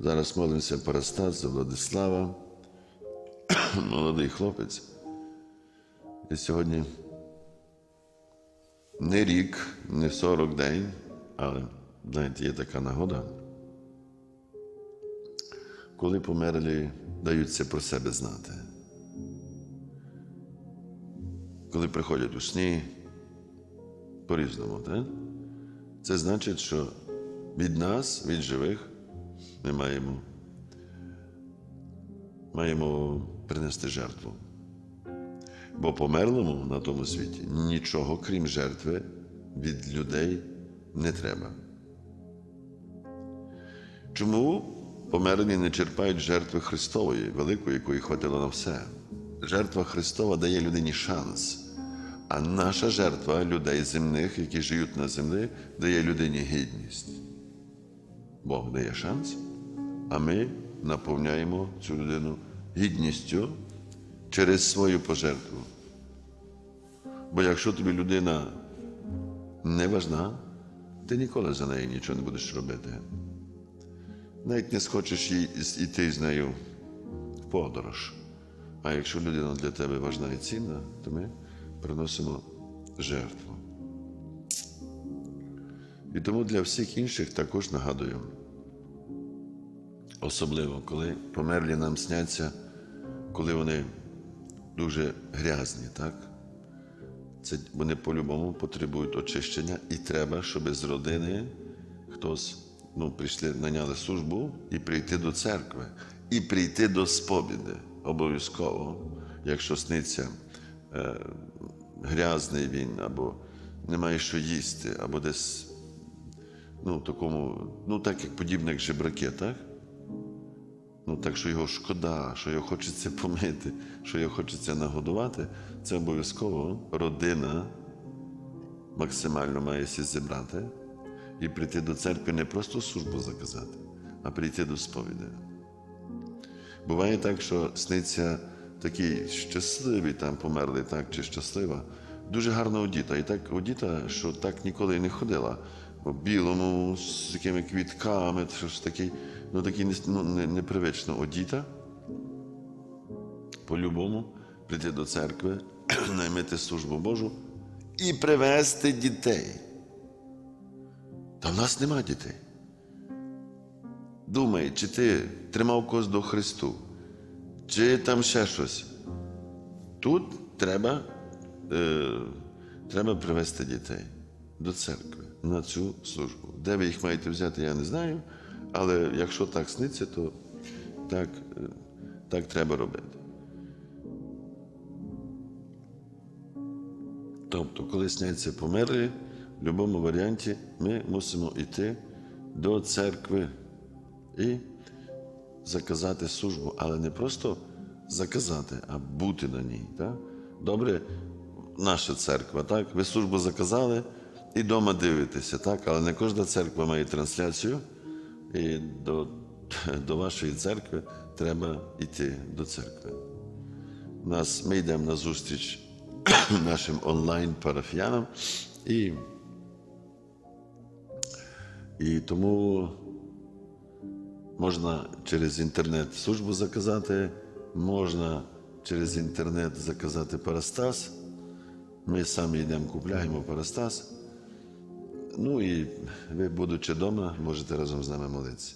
Зараз молимося Парастас за Владислава, молодий хлопець. І сьогодні не рік, не 40 день, але знаєте, є така нагода, коли померлі даються про себе знати. Коли приходять у сні, по-різному? Це значить, що від нас, від живих, ми маємо, маємо принести жертву. Бо померлому на тому світі нічого, крім жертви, від людей не треба. Чому померлі не черпають жертви Христової, великої, якої хватило на все? Жертва Христова дає людині шанс. А наша жертва людей земних, які живуть на землі, дає людині гідність. Бог дає шанс, а ми наповняємо цю людину гідністю через свою пожертву. Бо якщо тобі людина не важна, ти ніколи за неї нічого не будеш робити. Навіть не схочеш йти з нею в подорож. А якщо людина для тебе важна і цінна, то ми приносимо жертву. І тому для всіх інших також нагадую. Особливо, коли померлі нам сняться, коли вони дуже грязні, так? Це вони по-любому потребують очищення, і треба, щоб з родини хтось ну, прийшли, наняли службу і прийти до церкви, і прийти до сповіди обов'язково, якщо сниться е, грязний він, або немає що їсти, або десь ну, такому, ну так як подібне, як жебраки, так? Ну, так що його шкода, що його хочеться помити, що його хочеться нагодувати, це обов'язково родина максимально має сі зібрати і прийти до церкви не просто службу заказати, а прийти до сповіді. Буває так, що сниться такий щасливий там померлий, так, чи щаслива, дуже гарно одіта. І так одіта, що так ніколи і не ходила. В білому, з такими квітками, щось такий, ну такий ну, не- непривично одіта. По-любому прийти до церкви, наймити службу Божу і привезти дітей. Та в нас нема дітей. Думай, чи ти тримав когось до Христу, чи там ще щось. Тут треба, е, треба привезти дітей до церкви на цю службу. Де ви їх маєте взяти, я не знаю. Але якщо так сниться, то так, е, так треба робити. Тобто, коли сняться померлі, в будь-якому варіанті ми мусимо йти до церкви і заказати службу, але не просто заказати, а бути на ній. Так? Добре, наша церква, так? Ви службу заказали і вдома дивитеся, так? але не кожна церква має трансляцію, і до, до вашої церкви треба йти до церкви. Нас, ми йдемо на зустріч нашим онлайн-парафіянам, і, і тому можна через інтернет службу заказати, можна через інтернет заказати парастас. Ми самі йдемо, купляємо парастас. Ну і ви, будучи вдома, можете разом з нами молитися.